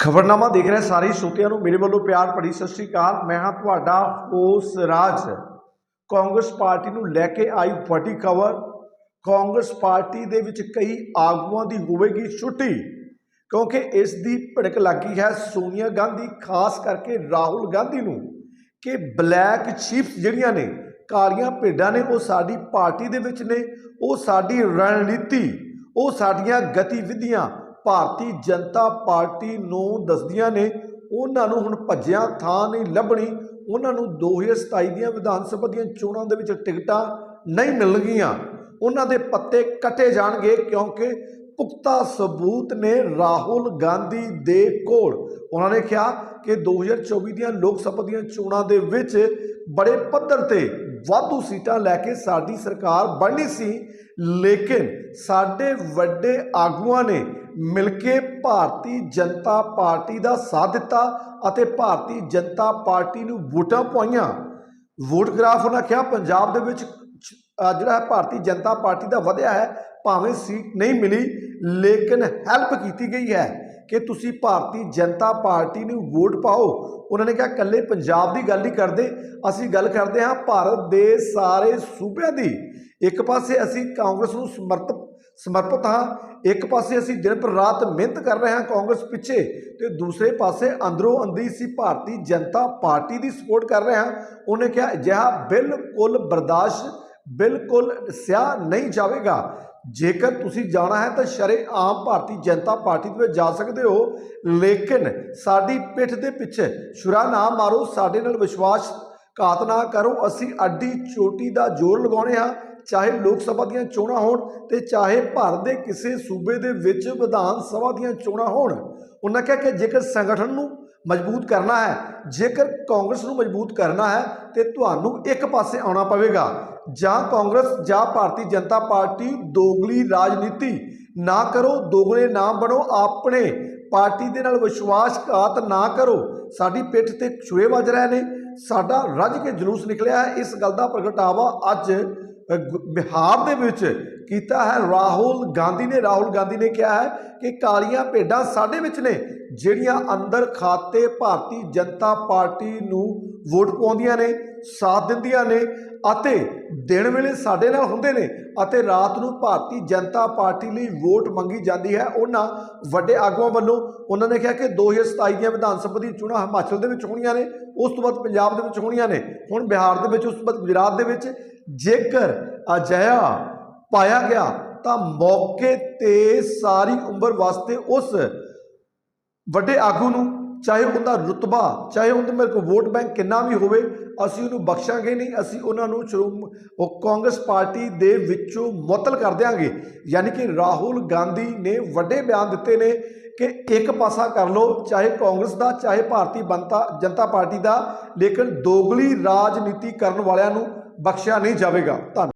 ਖਬਰਨਾਮਾ ਦੇਖ ਰਹੇ ਸਾਰੇ ਸਰੋਤਿਆਂ ਨੂੰ ਮੇਰੇ ਵੱਲੋਂ ਪਿਆਰ ਭਰੀ ਸਤਿ ਸ੍ਰੀ ਅਕਾਲ। ਮੈਂ ਹਾਂ ਤੁਹਾਡਾ ਹੋਸ ਰਾਜ। ਕਾਂਗਰਸ ਪਾਰਟੀ ਨੂੰ ਲੈ ਕੇ ਆਈ ਵੱਡੀ ਖਬਰ। ਕਾਂਗਰਸ ਪਾਰਟੀ ਦੇ ਵਿੱਚ ਕਈ ਆਗੂਆਂ ਦੀ ਹੋਵੇਗੀ ਛੁੱਟੀ, ਕਿਉਂਕਿ ਇਸ ਦੀ ਭੜਕ ਲੱਗੀ ਹੈ ਸੋਨੀਆ ਗਾਂਧੀ, ਖਾਸ ਕਰਕੇ ਰਾਹੁਲ ਗਾਂਧੀ ਨੂੰ, ਕਿ ਬਲੈਕ ਚੀਫਸ ਜਿਹੜੀਆਂ ਨੇ, ਕਾਲੀਆਂ ਭੇਡਾਂ ਨੇ, ਉਹ ਸਾਡੀ ਪਾਰਟੀ ਦੇ ਵਿੱਚ ਨੇ, ਉਹ ਸਾਡੀ ਰਣਨੀਤੀ, ਉਹ ਸਾਡੀਆਂ ਗਤੀਵਿਧੀਆਂ ਭਾਰਤੀ ਜਨਤਾ ਪਾਰਟੀ ਨੂੰ ਦੱਸਦੀਆਂ ਨੇ, ਉਹਨਾਂ ਨੂੰ ਹੁਣ ਭੱਜਿਆ ਥਾਂ ਨਹੀਂ ਲੱਭਣੀ। ਉਹਨਾਂ ਨੂੰ 2027 ਦੀਆਂ ਵਿਧਾਨ ਸਭਾ ਦੀਆਂ ਚੋਣਾਂ ਦੇ ਵਿੱਚ ਟਿਕਟਾਂ ਨਹੀਂ ਮਿਲਣਗੀਆਂ। ਉਹਨਾਂ ਦੇ ਪੱਤੇ ਕੱਟੇ ਜਾਣਗੇ ਕਿਉਂਕਿ ਪੁਖਤਾ ਸਬੂਤ ਨੇ ਰਾਹੁਲ ਗਾਂਧੀ ਦੇ ਕੋਲ। ਉਹਨਾਂ ਨੇ ਕਿਹਾ ਕਿ 2024 ਦੀਆਂ ਲੋਕ ਸਭਾ ਦੀਆਂ ਚੋਣਾਂ ਦੇ ਵਿੱਚ ਬੜੇ ਪੱਧਰ ਤੇ ਵਾਧੂ ਸੀਟਾਂ ਲੈ ਕੇ ਸਾਡੀ ਸਰਕਾਰ ਬਣਨੀ ਸੀ, ਲੇਕਿਨ ਸਾਡੇ ਵੱਡੇ ਆਗੂਆਂ ਨੇ ਮਿਲ ਕੇ ਭਾਰਤੀ ਜਨਤਾ ਪਾਰਟੀ ਦਾ ਸਾਥ ਦਿੱਤਾ ਅਤੇ ਭਾਰਤੀ ਜਨਤਾ ਪਾਰਟੀ ਨੂੰ ਵੋਟਾਂ ਪਾਈਆਂ ਵੋਟ ਗ੍ਰਾਫ ਉਹਨਾਂ ਕਿਹਾ, ਪੰਜਾਬ ਦੇ ਵਿੱਚ ਜਿਹੜਾ ਹੈ ਭਾਰਤੀ ਜਨਤਾ ਪਾਰਟੀ ਦਾ ਵਧਿਆ ਹੈ, ਭਾਵੇਂ ਸੀਟ ਨਹੀਂ ਮਿਲੀ, ਲੇਕਿਨ ਹੈਲਪ ਕੀਤੀ ਗਈ ਹੈ। ਕਿ ਤੁਸੀਂ ਭਾਰਤੀ ਜਨਤਾ ਪਾਰਟੀ ਨੂੰ ਵੋਟ ਪਾਓ। ਉਹਨਾਂ ਨੇ ਕਿਹਾ, ਇਕੱਲੇ ਪੰਜਾਬ ਦੀ ਗੱਲ ਨਹੀਂ ਕਰਦੇ। ਅਸੀਂ ਗੱਲ ਕਰਦੇ ਹਾਂ ਭਾਰਤ ਦੇ ਸਾਰੇ ਸੂਬਿਆਂ ਦੀ। ਇੱਕ ਪਾਸੇ ਅਸੀਂ ਕਾਂਗਰਸ ਨੂੰ ਸਮਰਪਿਤ ਸਮਰਪਿਤ ਹਾਂ। ਇੱਕ ਪਾਸੇ ਅਸੀਂ ਦਿਨ ਪਰ ਰਾਤ ਮਿਹਨਤ ਕਰ ਰਹੇ ਹਾਂ ਕਾਂਗਰਸ ਪਿੱਛੇ। ਤੇ ਦੂਸਰੇ ਪਾਸੇ ਅੰਦਰੋਂ ਅੰਦਰੀ ਸੀ ਭਾਰਤੀ ਜਨਤਾ ਪਾਰਟੀ ਦੀ ਸਪੋਰਟ ਕਰ ਰਹੇ ਹਾਂ। ਉਹਨੇ ਕਿਹਾ, ਅਜਿਹਾ ਬਿਲਕੁਲ ਬਰਦਾਸ਼ਤ, ਬਿਲਕੁਲ ਸਿਆ ਨਹੀਂ ਜਾਵੇਗਾ। ਜੇਕਰ ਤੁਸੀਂ ਜਾਣਾ ਹੈ ਤਾਂ ਸ਼ਰੇ ਆਮ ਭਾਰਤੀ ਜਨਤਾ ਪਾਰਟੀ ਦੇ ਵਿੱਚ ਜਾ ਸਕਦੇ ਹੋ। ਲੇਕਿਨ ਸਾਡੀ ਪਿੱਠ ਦੇ ਪਿੱਛੇ ਸ਼ੁਰਾ ਨਾ ਮਾਰੋ, ਸਾਡੇ ਨਾਲ ਵਿਸ਼ਵਾਸ ਘਾਤ ਨਾ ਕਰੋ। ਅਸੀਂ ਅੱਡੀ ਚੋਟੀ ਦਾ ਜ਼ੋਰ ਲਗਾਉਣੇ ਹਾਂ। ਚਾਹੇ ਲੋਕ ਸਭਾ ਦੀਆਂ ਚੋਣਾਂ ਹੋਣ ਤੇ ਚਾਹੇ ਭਾਰਤ ਦੇ ਕਿਸੇ ਸੂਬੇ ਦੇ ਵਿੱਚ ਵਿਧਾਨ ਸਭਾ ਦੀਆਂ ਚੋਣਾਂ ਹੋਣ। ਉਹਨਾਂ ਕਿਹਾ ਕਿ ਜੇਕਰ ਸੰਗਠਨ ਨੂੰ ਮਜ਼ਬੂਤ ਕਰਨਾ ਹੈ। ਜੇਕਰ ਕਾਂਗਰਸ ਨੂੰ ਮਜ਼ਬੂਤ ਕਰਨਾ ਹੈ, ਤੇ ਤੁਹਾਨੂੰ ਇੱਕ ਪਾਸੇ ਆਉਣਾ ਪਵੇਗਾ। ਜਾਂ ਕਾਂਗਰਸ ਜਾਂ ਭਾਰਤੀ ਜਨਤਾ ਪਾਰਟੀ ਦੋਗਲੀ ਰਾਜਨੀਤੀ ਨਾ ਕਰੋ, ਦੋਗਲੇ ਨਾ ਬਣੋ, ਆਪਣੇ ਪਾਰਟੀ ਦੇ ਨਾਲ ਵਿਸ਼ਵਾਸਘਾਤ ਨਾ ਕਰੋ। ਸਾਡੀ ਪਿੱਠ ਤੇ ਛੁਰੇ ਵੱਜ ਰਹੇ ਨੇ। ਸਾਡਾ ਰੱਜ ਕੇ ਜਲੂਸ ਨਿਕਲਿਆ ਹੈ। ਇਸ ਗੱਲ ਦਾ ਪ੍ਰਗਟਾਵਾ ਅੱਜ ਬਿਹਾਰ ਦੇ ਵਿੱਚ ਕੀਤਾ ਹੈ। ਰਾਹੁਲ ਗਾਂਧੀ ਨੇ, ਰਾਹੁਲ ਗਾਂਧੀ ਨੇ ਕਿਹਾ ਹੈ ਕਿ ਕਾਲੀਆਂ ਭੇਡਾਂ ਸਾਡੇ ਵਿੱਚ ਨੇ। ਜਿਹੜੀਆਂ ਅੰਦਰ ਖਾਤੇ ਭਾਰਤੀ ਜਨਤਾ ਪਾਰਟੀ ਨੂੰ ਵੋਟ ਪਾਉਂਦੀਆਂ ਨੇ, ਸਾਥ ਦਿੰਦੀਆਂ ਨੇ ਅਤੇ ਦਿਨ ਵੇਲੇ ਸਾਡੇ ਨਾਲ ਹੁੰਦੇ ਨੇ ਅਤੇ ਰਾਤ ਨੂੰ ਭਾਰਤੀ ਜਨਤਾ ਪਾਰਟੀ ਲਈ ਵੋਟ ਮੰਗੀ ਜਾਂਦੀ ਹੈ, ਉਹਨਾਂ ਵੱਡੇ ਆਗੂਆਂ ਵੱਲੋਂ ਉਹਨਾਂ ਨੇ ਕਿਹਾ ਕਿ 2027 ਦੀਆਂ ਵਿਧਾਨ ਸਭਾ ਦੀਆਂ ਚੋਣਾਂ ਹਿਮਾਚਲ ਦੇ ਵਿੱਚ ਹੋਣੀਆਂ ਨੇ, ਉਸ ਤੋਂ ਬਾਅਦ ਪੰਜਾਬ ਦੇ ਵਿੱਚ ਹੋਣੀਆਂ ਨੇ, ਹੁਣ ਬਿਹਾਰ ਦੇ ਵਿੱਚ, ਉਸ ਤੋਂ ਬਾਅਦ ਗੁਜਰਾਤ ਦੇ ਵਿੱਚ। ਜੇਕਰ ਅਜਿਹਾ ਪਾਇਆ ਗਿਆ ਤਾਂ ਮੌਕੇ ਤੇ ਸਾਰੀ ਉਮਰ ਵਾਸਤੇ ਉਸ ਵੱਡੇ ਆਗੂ ਨੂੰ, ਚਾਹੇ ਉਹਦਾ ਰੁਤਬਾ, ਚਾਹੇ ਉਹਦੇ ਮੇਰੇ ਕੋਲ ਵੋਟ ਬੈਂਕ ਕਿੰਨਾ ਵੀ ਹੋਵੇ, ਅਸੀਂ ਉਹਨੂੰ ਬਖਸ਼ਾਂਗੇ ਨਹੀਂ, ਅਸੀਂ ਉਹਨਾਂ ਨੂੰ ਉਹ ਕਾਂਗਰਸ ਪਾਰਟੀ ਦੇ ਵਿੱਚੋਂ ਮੁਅੱਤਲ ਕਰ ਦਿਆਂਗੇ। ਯਾਨੀ ਕਿ ਰਾਹੁਲ ਗਾਂਧੀ ਨੇ ਵੱਡੇ ਬਿਆਨ ਦਿੱਤੇ ਨੇ ਕਿ ਇੱਕ ਪਾਸਾ ਕਰ ਲਓ, ਚਾਹੇ ਕਾਂਗਰਸ ਦਾ, ਚਾਹੇ ਭਾਰਤੀ ਬੰਤਾ, ਜਨਤਾ ਪਾਰਟੀ ਦਾ, ਲੇਕਿਨ ਦੋਗਲੀ ਰਾਜਨੀਤੀ ਕਰਨ ਵਾਲਿਆਂ ਨੂੰ ਬਖਸ਼ਿਆ ਨਹੀਂ ਜਾਵੇਗਾ। ਧੰਨਵਾਦ